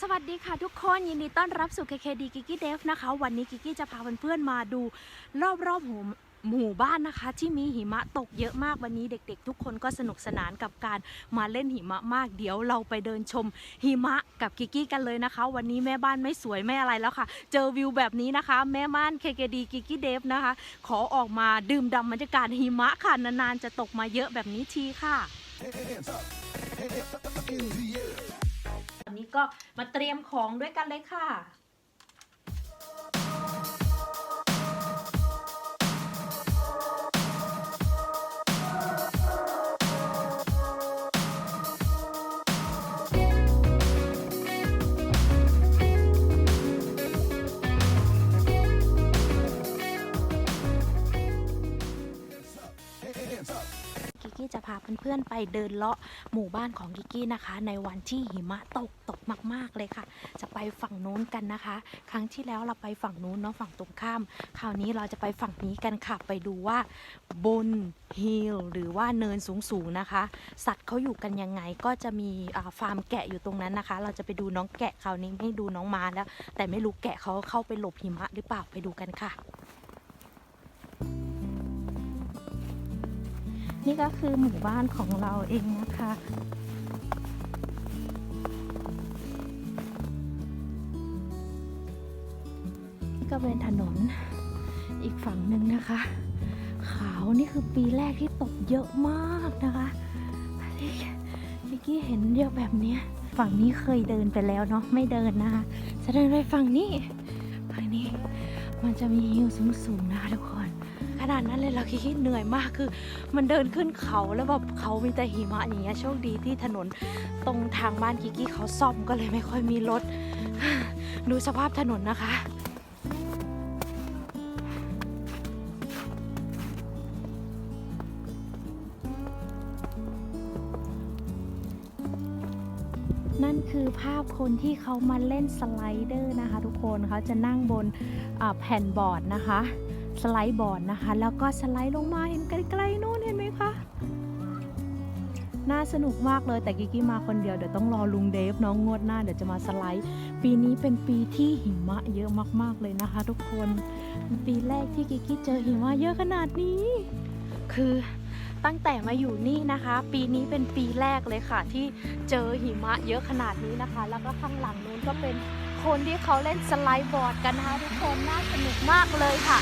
สวัสดีค่ะทุกคนยินดีต้อนรับสู่ KKD กิกกี้เดฟนะคะ วันนี้กิกกี้จะพาเพื่อนๆมาดูรอบๆหมู่หมู่บ้านนะคะ ที่มีหิมะตกเยอะมากวันนี้เด็กๆ ทุกคนก็สนุกสนานกับการมาเล่นหิมะมาก เดี๋ยวเราไปเดินชมหิมะกับกิกกี้กันเลยนะคะ วันนี้แม่บ้านไม่สวยไม่อะไรแล้วค่ะ เจอวิวแบบนี้นะคะ แม่บ้าน KKD กิกกี้เดฟนะคะ ขอออกมาดื่มด่ำบรรยากาศหิมะค่ะนานๆจะตกมาเยอะแบบนี้ทีค่ะวัน นี้ก็มาเตรียมของด้วยกันเลยค่ะาเพื่อนๆไปเดินเลาะหมู่บ้านของกิกกี้นะคะ ในวันที่หิมะตกตกมากๆเลยค่ะ จะไปฝั่งนู้นกันนะคะ ครั้งที่แล้วเราไปฝั่งนู้นเนาะฝั่งตรงข้าม คราวนี้เราจะไปฝั่งนี้กันค่ะไปดูว่าบนฮิลหรือว่าเนินสูงๆนะคะ สัตว์เขาอยู่กันยังไงก็จะมีฟาร์มแกะอยู่ตรงนั้นนะคะ เราจะไปดูน้องแกะคราวนี้ไม่ดูน้องม้าแล้ว แต่ไม่รู้แกะเขาเข้าไปหลบหิมะหรือเปล่าไปดูกันค่ะ นี่ก็คือหมู่บ้านของเราเองนะคะนี่ก็เป็นถนนอีกฝั่งหนึ่งนะคะ ขาวนี่คือปีแรกที่ตกเยอะมากนะคะนี่กกี้เห็นเยอะแบบนี้ฝั่งนี้เคยเดินไปแล้วเนาะไม่เดินนะคะจะเดินไปฝั่งนี้ฝั่งนี้มันจะมีฮิวสูงๆนะคะทุกคน ขนาดนั้นเลยเราคิดเหนื่อยมากคือ มันเดินขึ้นเขาแล้วแบบเขามีแต่หิมะอย่างเงี้ยโชคดีที่ถนนตรงทางบ้านกิกกี้เขาซ่อมก็เลยไม่ค่อยมีรถ ดูสภาพถนนนะคะนั่นคือภาพคนที่เขามาเล่นสไลเดอร์นะคะทุกคนเขาจะนั่งบนแผ่นบอร์ดนะคะ สไลด์บอร์ดนะคะ แล้วก็สไลด์ลงมาเห็นไกลๆนู้นเห็นไหมคะน่าสนุกมากเลยแต่กิกกี้มาคนเดียวเดี๋ยวต้องรอลุงเดฟน้องงวดหน้าเดี๋ยวจะมาสไลด์ ปีนี้เป็นปีที่หิมะเยอะมากๆเลยนะคะ ทุกคนป็นปีแรกที่กิกกี้เจอหิมะเยอะขนาดนี้ คือตั้งแต่มาอยู่นี่นะคะ ปีนี้เป็นปีแรกเลยค่ะ ที่เจอหิมะเยอะขนาดนี้นะคะ แล้วก็ข้างหลังนู้นก็เป็นคนที่เขาเล่นสไลด์บอร์ดกันนะคะทุกคนน่าสนุกมากเลยค่ะ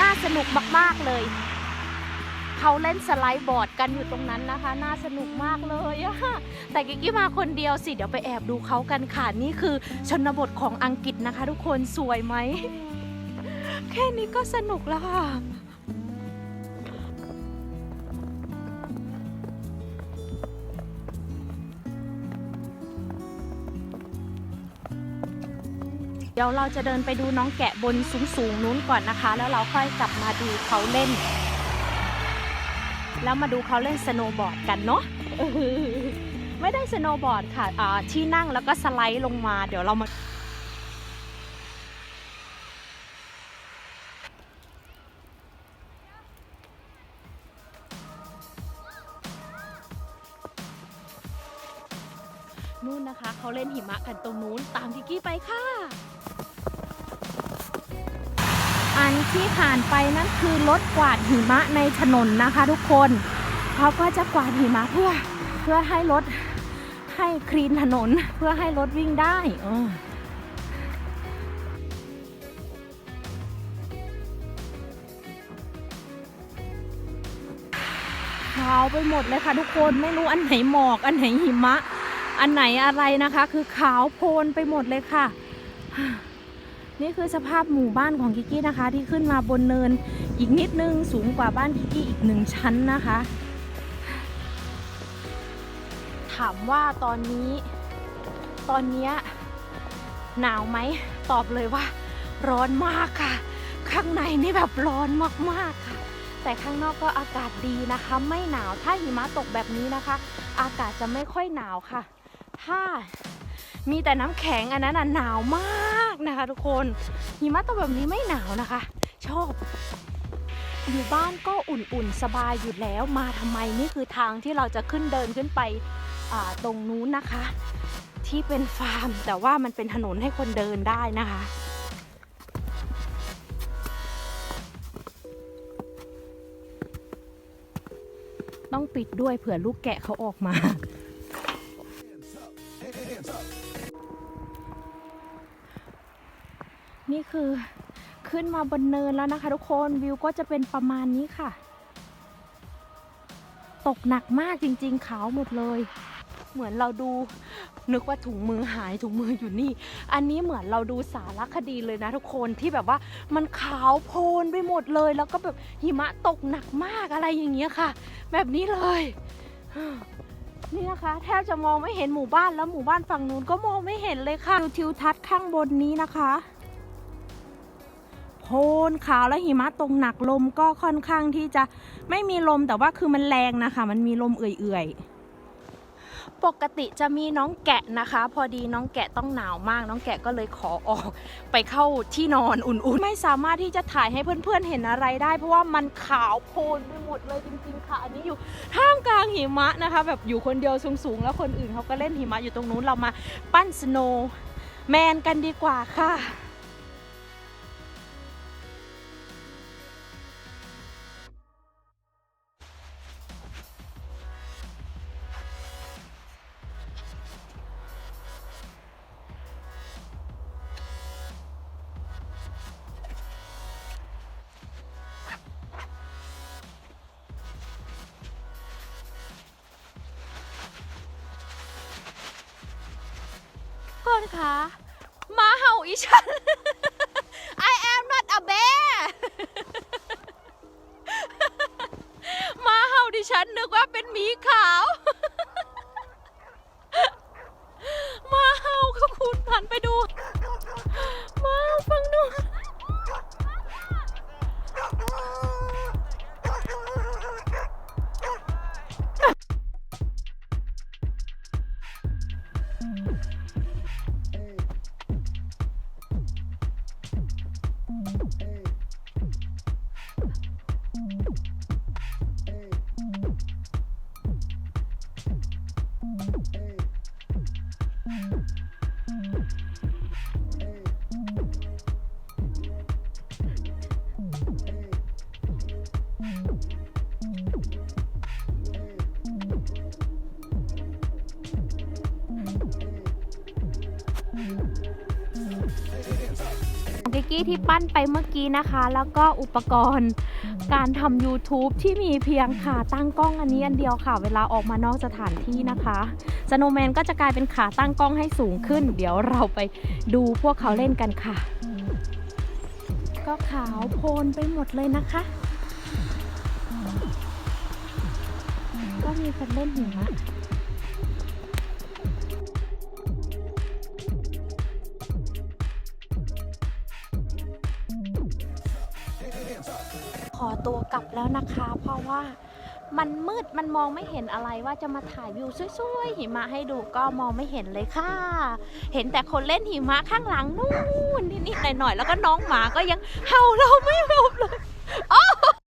น่าสนุกมากๆเลย เขาเล่นสไลด์บอร์ดกันอยู่ตรงนั้นนะคะ น่าสนุกมากเลยอะแต่กิกกี้มาคนเดียวสิ เดี๋ยวไปแอบดูเขากันค่ะ นี่คือชนบทของอังกฤษนะคะ ทุกคนสวยไหม แค่นี้ก็สนุกแล้วค่ะ เดี๋ยวเราจะเดินไปดูน้องแกะบนสูงๆนู้นก่อนนะคะ แล้วเราค่อยกลับมาดูเขาเล่น แล้วมาดูเขาเล่นสโนว์บอร์ดกันเนาะไม่ได้สโนว์บอร์ดค่ะที่นั่งแล้วก็สไลด์ลงมา เดี๋ยวเรามานู่นนะคะ เขาเล่นหิมะกันตรงนู้นตามทิกกี้ไปค่ะ ที่ผ่านไปนั่นคือรถกวาดหิมะในถนนนะคะ ทุกคนเขาก็จะกวาดหิมะเพื่อเพื่อให้รถให้คลีนถนนเพื่อให้รถวิ่งได้เออขาวไปหมดเลยค่ะทุกคนไม่รู้อันไหนหมอก อันไหนหิมะ อันไหนอะไรนะคะ คือขาวโพลนไปหมดเลยค่ะ นี่คือสภาพหมู่บ้านของกิกกี้นะคะ ที่ขึ้นมาบนเนินอีกนิดนึงสูงกว่าบ้านกิกกี้อีกหนึ่งชั้นนะคะ ถามว่าตอนนี้ ตอนเนี้ยหนาวไหมตอบเลยว่า ร้อนมากค่ะ ข้างในนี่แบบร้อนมากๆค่ะ แต่ข้างนอกก็อากาศดีนะคะ ไม่หนาวถ้าหิมะตกแบบนี้นะคะ อากาศจะไม่ค่อยหนาวค่ะ ถ้ามีแต่น้ำแข็งอันนั้นหนาวมาก นะคะ ทุกคนหิมะตกแบบนี้ไม่หนาวนะคะ ชอบ อยู่บ้านก็อุ่นๆสบายอยู่แล้วมาทำไมนี่คือทางที่เราจะขึ้นเดินขึ้นไปตรงนู้นนะคะ ที่เป็นฟาร์ม แต่ว่ามันเป็นถนนให้คนเดินได้นะคะต้องปิดด้วยเผื่อลูกแกะเขาออกมา คือขึ้นมาบนเนินแล้วนะคะทุกคนวิวก็จะเป็นประมาณนี้ค่ะ ตกหนักมากจริง ๆ ขาวหมดเลย เหมือนเราดูนึกว่าถุงมือหายถุงมืออยู่นี่ อันนี้เหมือนเราดูสารคดีเลยนะทุกคนที่แบบว่ามันขาวโพลนไปหมดเลย แล้วก็แบบหิมะตกหนักมากอะไรอย่างเงี้ยค่ะ แบบนี้เลยนี่นะคะแทบจะมองไม่เห็นหมู่บ้านแล้วหมู่บ้านฝั่งนู้นก็มองไม่เห็นเลยค่ะดูทิวทัศน์ข้างบนนี้นะคะ โพลนขาวและหิมะตกหนักลมก็ค่อนข้างที่จะไม่มีลมแต่ว่าคือมันแรงนะคะ มันมีลมเอื่อยๆ ปกติจะมีน้องแกะนะคะ พอดีน้องแกะต้องหนาวมาก น้องแกะก็เลยขอออก ไปเข้าที่นอนอุ่นๆ ไม่สามารถที่จะถ่ายให้เพื่อนๆเห็นอะไรได้ เพราะว่ามันขาวโพลนไปหมดเลยจริงๆค่ะอันนี้อยู่ท่ามกลางหิมะนะคะ แบบอยู่คนเดียวสูงๆ แล้วคนอื่นเขาก็เล่นหิมะอยู่ตรงนู้นเรามาปั้นสโนว์แมนกันดีกว่าค่ะ นคะมาเห่าอีฉัน I am not a bear มาเห่าดิฉันนึกว่าเป็นหมีขาว กิกกี้ที่ปั้นไปเมื่อกี้นะคะ แล้วก็อุปกรณ์การทำ YouTube ที่มีเพียงขาตั้งกล้องอันนี้อันเดียวค่ะ เวลาออกมานอกสถานที่นะคะสโนแมนก็จะกลายเป็นขาตั้งกล้องให้สูงขึ้น เดี๋ยวเราไปดูพวกเขาเล่นกันค่ะ ก็ขาวโพลนไปหมดเลยนะคะ ก็มีคนเล่นหิมะ ขอตัวกลับแล้วนะคะ เพราะว่ามันมืดมันมองไม่เห็นอะไรว่าจะมาถ่ายวิวสวยๆหิมะให้ดูก็มองไม่เห็นเลยค่ะ เห็นแต่คนเล่นหิมะข้างหลังนู่นนิดๆหน่อยๆแล้วก็น้องหมาก็ยังเห่าเราไม่หลบเลยอ๋อ